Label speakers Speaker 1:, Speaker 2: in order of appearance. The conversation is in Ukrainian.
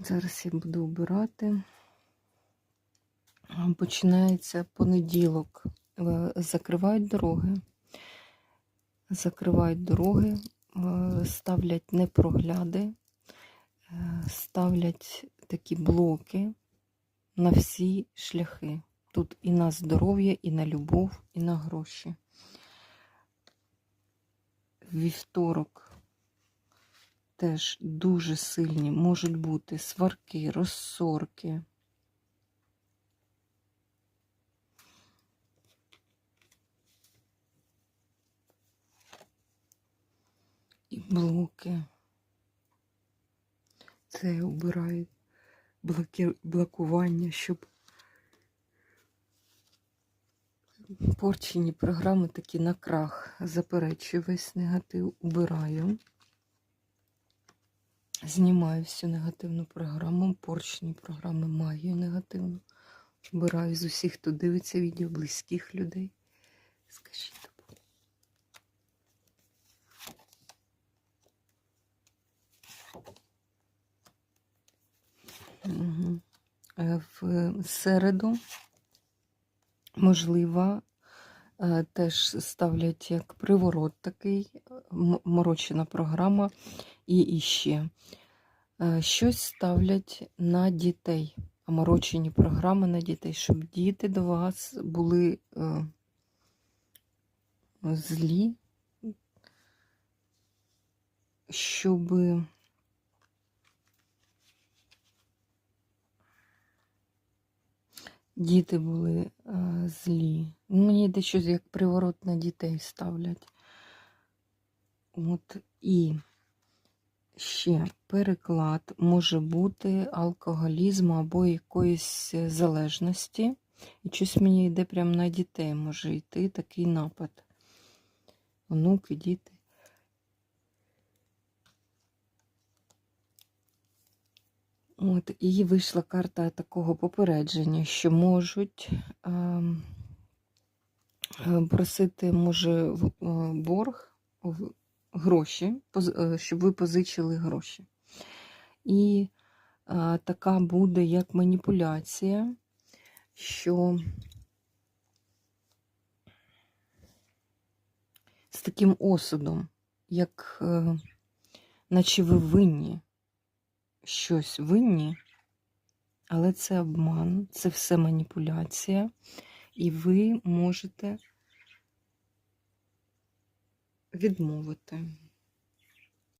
Speaker 1: Зараз я буду обирати. Починається понеділок. Е, Закривають дороги. Закривають дороги, е, ставлять непрогляди, е, ставлять такі блоки на всі шляхи. Тут і на здоров'я, і на любов, і на гроші. Вівторок теж дуже сильні можуть бути сварки, розсорки. І блоки. Це я обираю блоки, блокування, щоб порчені програми такі на крах. Заперечую весь негатив, убираю. Знімаю всю негативну програму, порчені програми магію негативну. Убираю з усіх, хто дивиться відео, близьких людей. Скажіть. Е, В середу, можливо, е, теж ставлять як приворот такий, морочена програма, і іще е, щось ставлять на дітей, морочені програми на дітей, щоб діти до вас були е, злі, щоб діти були е, злі. Мені йде щось як приворот на дітей ставлять. От і ще переклад може бути алкоголізму або якоїсь е, залежності. І щось мені йде прямо на дітей, може йти такий напад. Онуки, діти. От, і вийшла карта такого попередження, що можуть ем, е, просити, може, в- е, борг, гроші, е, щоб ви позичили гроші. І е, така буде як маніпуляція, що з таким осудом, як е, наче ви винні щось винні, але це обман, це все маніпуляція, і ви можете відмовити.